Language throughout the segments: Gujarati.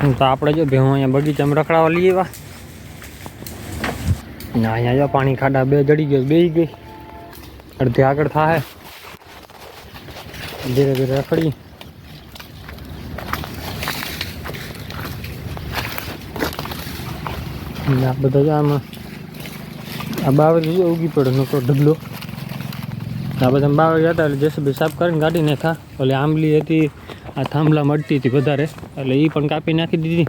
તો આપણે જો ભેહું અહીંયા બગીચામાં રખડાવા લઈએ એવા ના અહીંયા જો પાણી ખાડા બે જડી ગયો, બે ગઈ. અડધી આગળ થાય ધીરે ધીરે રખડી આ બધા આમાં આ બાવર જો ઉગી પડ્યો નકો ઢગલો. આ બધા બાવર જતા એટલે જેસીબી સાફ કરીને ગાડી નાખા ઓલી આંબલી હતી આ થાંભલા મળતી હતી વધારે, એટલે એ પણ કાપી નાખી દીધી.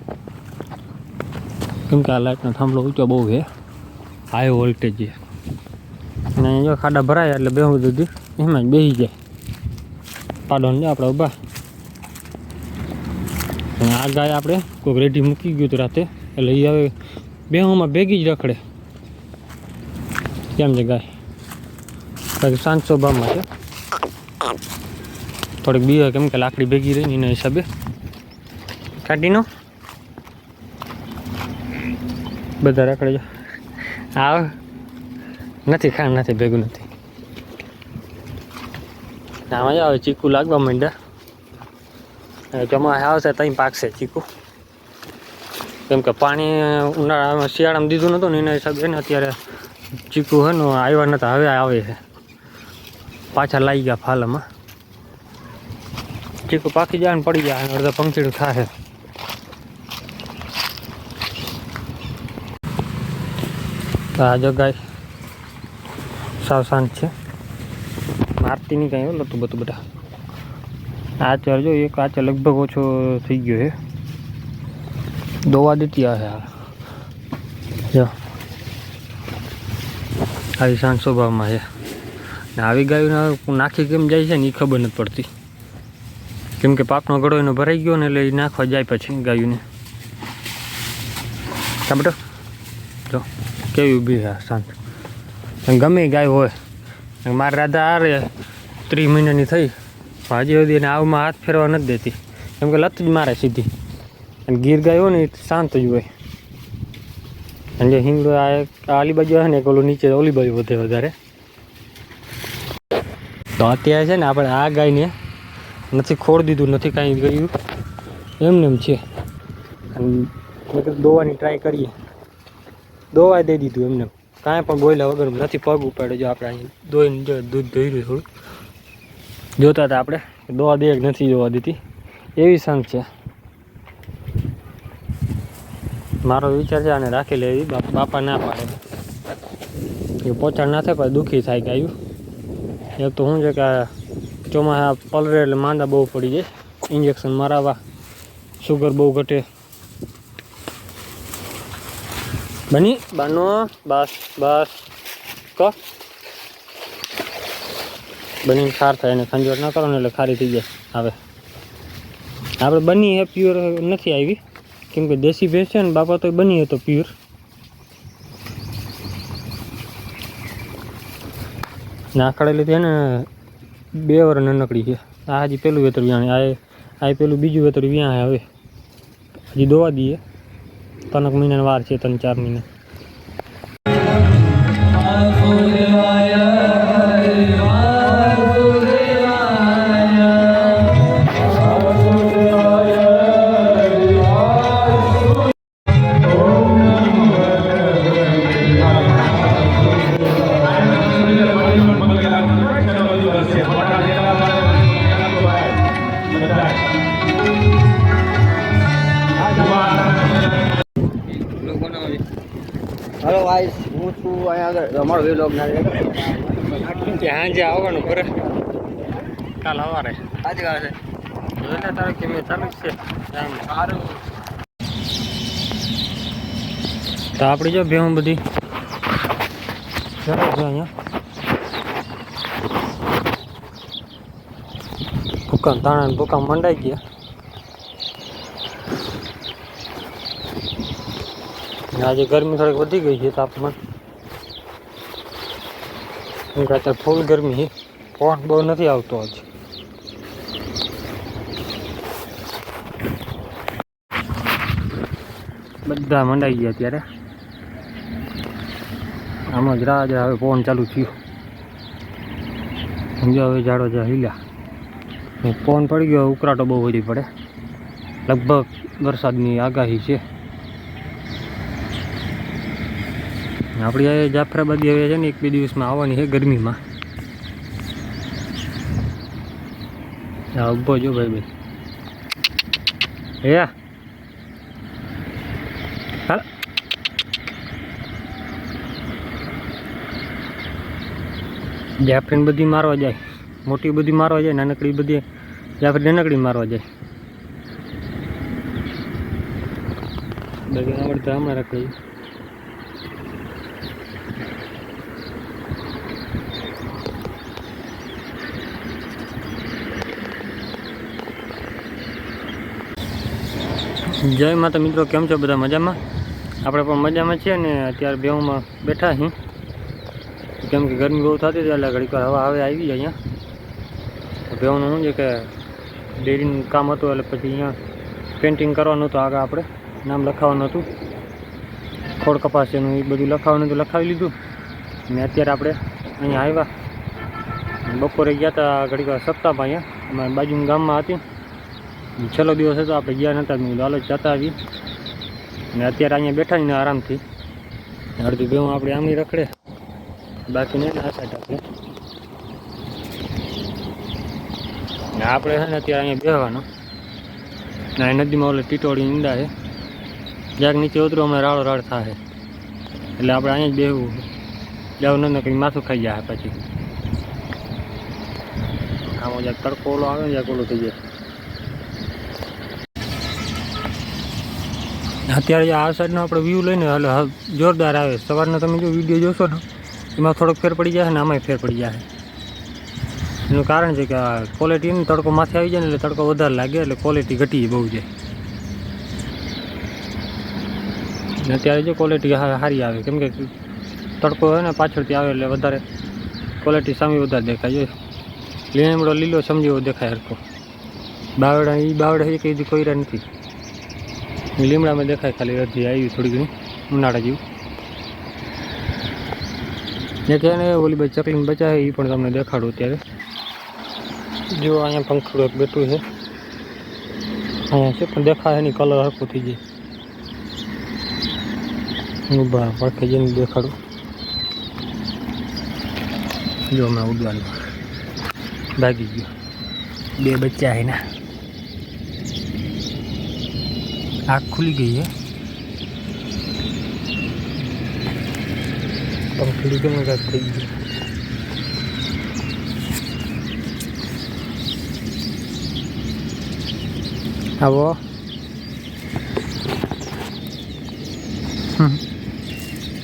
કેમ કે આ લાઇટનો થાંભલો ઊંચો બહુ છે. હાઈ વોલ્ટેજ છે. અને જો ખાડા ભરાયા એટલે બેહું દીધી એમાં જ બેસી જાય. પાડોને ને આપણે ઊભા. આ ગાય આપણે કોઈક રેડી મૂકી ગયું હતું રાતે. એટલે એ હવે બેહુંમાં ભેગી જ રખડે. કેમ છે ગાય? બાકી સાંજ સ્વભાવમાં છે. થોડીક બી કેમ કે લાકડી ભેગી રહી એના હિસાબે. કાઢીનો બધા રાખડે જો. આવ. નથી ખાણ, નથી, ભેગું નથી. આમાં આવે ચીકુ લાગવા માંડ્યા. ચોમાસા આવશે ત્યાં પાકશે ચીકુ. કેમ કે પાણી ઉનાળામાં શિયાળામાં દીધું નહોતું ને એના હિસાબે ને અત્યારે ચીકુ હે ને આવ્યા નહોતા હવે આવે છે. પાછા લાગી ગયા ફાલમાં. ચીકુ પાકી જાય ને પડી જાય, અડધા પંખીડું થાય. તો આ જો સાવ શાંત છે. મારતી નહીં કાંઈ ઓલું બધું બધા. આ ચાર જો, એક આ ચાર લગભગ ઓછો થઈ ગયો છે. દોવા દેતી હશે આ. જો. આવી શાંત સ્વભાવમાં છે. ને આવી ગાયું નાખી કેમ જાય છે ને એ ખબર નથી પડતી. કેમ કે પાકનો ગળો એનો ભરાઈ ગયો ને એટલે એ નાખવા જાય પછી ગાયુંને. ટમેટો જો, કેવી ઊભી છે શાંત. ગમે ગાય હોય. મારે રાધા હારે ત્રીસ મહિનાની થઈ. હજી સુધી એને આવમાં હાથ ફેરવા નથી દેતી. કેમ કે લત જ મારે સીધી. અને ગીર ગાય હોય ને એ શાંત જ હોય. અને જે હિંગડો આ આલી બાજુ આવે ને એક ઓલું નીચે ઓલી બાજુ વધે વધારે. તો અત્યારે છે ને આપણે આ ગાયને નથી ખોડ દીધું, નથી કાંઈ ગયું. એમને એમ છે. અને દોવાની ટ્રાય કરીએ. દોવાય દઈ દીધું એમને. કાંઈ પણ બોયલા વગર નથી પગ ઉપાડે જો આપણે અહીં દોઈને જો દૂધ ધોઈ થોડું જોતા હતા આપણે. દોવા દે નથી દોવા દીધી. એવી સંગ છે. મારો વિચાર છે આને રાખી લેવી. બાપ- ના પાડે. એ પોચાડ ના થાય, પણ દુઃખી થાય કે આવ્યું એક તો શું છે કે ચોમાસા પલરે એટલે માંદા બહુ પડી જાય. ઇન્જેક્શન મરાવવા સુગર બહુ ઘટે. બની? બાનો, બસ બસ, ક. બનીને ખાર થાય અને ખંજોર ના કરો ને એટલે ખારી થઈ જાય હવે. આપણે બની એ પ્યોર નથી આવી. કેમ કે દેશી ભેંસ છે ને બાપા તો બની હતો પ્યોર નાખડેલી હતી ને બે વર નનકડી છે. આ હજી પેલું વેતર વ્યાણ, આ આ પેલું બીજું વેતર વ્યાં હવે. હજી દોવા દઈએ. ત્રણક મહિનાની વાર છે ત્રણ ચાર મહિના. હલો ગાઈસ હું છું અહીંયા આગળ અમારો વિલોગ ના ત્યાં જે આવવાનું કરે કાલ સવારે. આજે કાલે છે. જોઈને તારે કેમ ચાલુ છે. સારું. તો આપણી જો ભેહું બધી. ચાલો છે અહીંયા. ભૂકા તાણા ને મંડાઈ ગયા. આજે ગરમી થોડીક વધી ગઈ છે તાપમાન. અત્યારે ફૂલ ગરમી છે પવન બહુ નથી આવતો આજે. બધા મંડાઈ ગયા ત્યારે આમાં જ રાહ હવે પવન ચાલુ થયું. સમજો હવે ઝાડો જ હિલ્યા. પવન પડી ગયો, ઉકળાટો બહુ વધી પડે. લગભગ વરસાદની આગાહી છે. આપણી આ જાફરાબાદી હવે છે ને, એક બે દિવસમાં આવવાની છે ગરમીમાં. હા ઊભો જો ભાઈ ભાઈ હે હાલ. જાફરીને બધી મારવા જાય. મોટી બધી મારવા જાય, નાનકડી બધી જાફરી નાનકડી મારવા જાય. બાકી આવડતા હમણાં રાખી જય માતા મિત્રો, કેમ છો બધા મજામાં? આપણે પણ મજામાં છીએ ને અત્યારે બેહુમાં બેઠા છીએ. કેમ કે ગરમી બહુ થતી હતી એટલે ઘડીક હવા આવે આવી જાય અહીંયા. બેહુનું શું છે કે ડેરીનું કામ હતું એટલે પછી અહીંયા પેઇન્ટિંગ કરવાનું હતું આગળ આપણે. નામ લખાવવાનું હતું. ખોડ કપાસ એનું એ બધું લખાવવાનું હતું, લખાવી લીધું. ને અત્યારે આપણે અહીંયા આવ્યા. બપોરે ગયા હતા ઘડીક સપ્તાહ અહીંયા. અમારી બાજુના ગામમાં હતી. છેલ્લો દિવસ હતો, આપણે ગયા નહોતા મેં કીધું, હાલો, જતા આવી ને અત્યારે અહીંયા બેઠા ને આરામથી. અડધી બેવું આપણે આમની રખડે. બાકી નહીં ને આ સાઈડ આપણે. ને આપણે છે ને અત્યારે અહીંયા બેહવાનો. ને આ નદીમાં ઓલે ટીટોળી ઈંડા છે. જ્યાંક નીચે ઉતરો, હમણાં રાડો રાડ થાય એટલે આપણે અહીંયા જ બેહવું. જવું ન કંઈ માથું ખાઈ જાય પછી. આમાં જ્યાં તડકો ઓલો આવે ને જ્યાં ઓલો થઈ જાય. અત્યારે આ સાઈડનો આપણે વ્યૂ લઈને એટલે જોરદાર આવે. સવારનો તમે જો વીડિયો જોશો ને, એમાં થોડોક ફેર પડી જાય ને આમાંય ફેર પડી જાય. એનું કારણ છે કે આ ક્વોલિટી ને તડકો માથે આવી જાય ને એટલે તડકો વધારે લાગે એટલે ક્વોલિટી ઘટી બહુ જાય. અત્યારે જો ક્વોલિટી સારી આવે. કેમ કે તડકો હોય ને પાછળથી આવે એટલે વધારે ક્વોલિટી સામે વધારે દેખાય. જો, લીમડો લીલો સમજી એવો દેખાય હરકો બાવડા એ બાવડા એ એથી રહ્યા નથી. લીમડામાં દેખાય ખાલી અડધી આવી થોડી ઘણી, ઉનાળા જેવું. એક એને ઓલી ભાઈ ચકલીને બચાવે એ પણ તમને દેખાડું અત્યારે. જો અહીંયા પંખડું એક બેઠું છે. અહીંયા છે, પણ દેખાય એની કલર હરખું થઈ જાય. ઊભા પડખે જઈને દેખાડું. જો હમણાં ઉડવાનું. ભાગી ગયો. બે બચ્ચા એના આગ ખુલી ગઈ છે પંખડી ગમે કાંઈક થઈ ગયું આવો.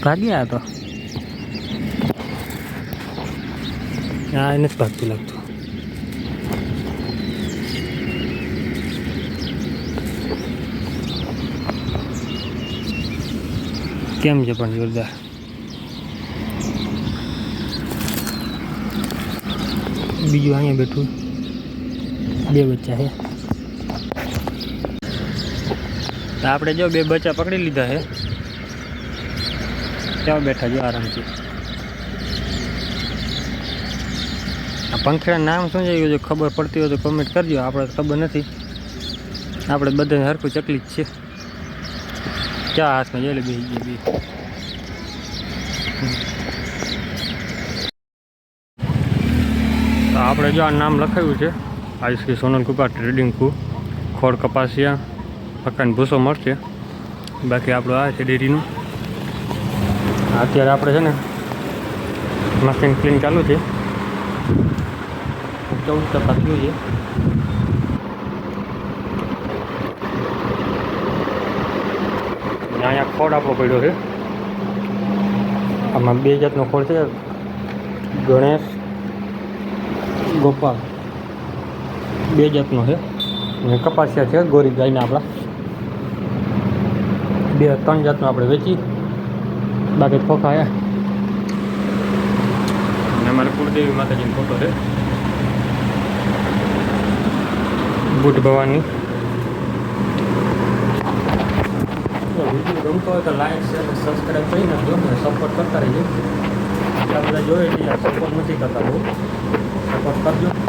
ભાગી આ તો? હા એને જ ભાગતું લાગતું. કેમ છે પણ જોરદાર? બીજું અહીંયા બેઠું. બે બચ્ચા છે. તો આપણે જો બે બચ્ચા પકડી લીધા છે. ત્યાં બેઠા જો આરામથી. આ પંખીડા નામ શું છે? જો ખબર પડતી હોય તો કમેન્ટ કરજો. આપણે ખબર નથી. આપણે બધાને હરખું ચકલી જ છે. ક્યાં હાથમાં જોઈ લે બે તો આપણે જો આ નામ લખાયું છે આયુષ સોનલ કુપા ટ્રેડિંગ કુ ખોડ કપાસિયા પકાને ભૂસો મળશે બાકી આપણું આ છે ડેરીનું અત્યારે આપણે છે ને મશીન ક્લીન ચાલુ છે ચૌદ ટકા થયું છે અને અહીંયા ખોડ આપણો પડ્યો છે. આમાં બે જાતનો ખોડ છે. ગણેશ ગોપાલ. બે જાતનો છે. અને કપાસિયા છે ગોરી ગાયના આપણા. બે ત્રણ જાતનો આપણે વેચી. બાકી ખોખા અને અમારે કુળદેવી માતાજીનો ફોટો છે. બુટ ભવાની. વીડિયો ગમતો હોય તો લાઈક શેર સબસ્ક્રાઈબ કરી નાખજો અને સપોર્ટ કરતા રહીએ. આપણે જોઈએ છીએ સપોર્ટ નથી કરતા બહુ. સપોર્ટ કરજો.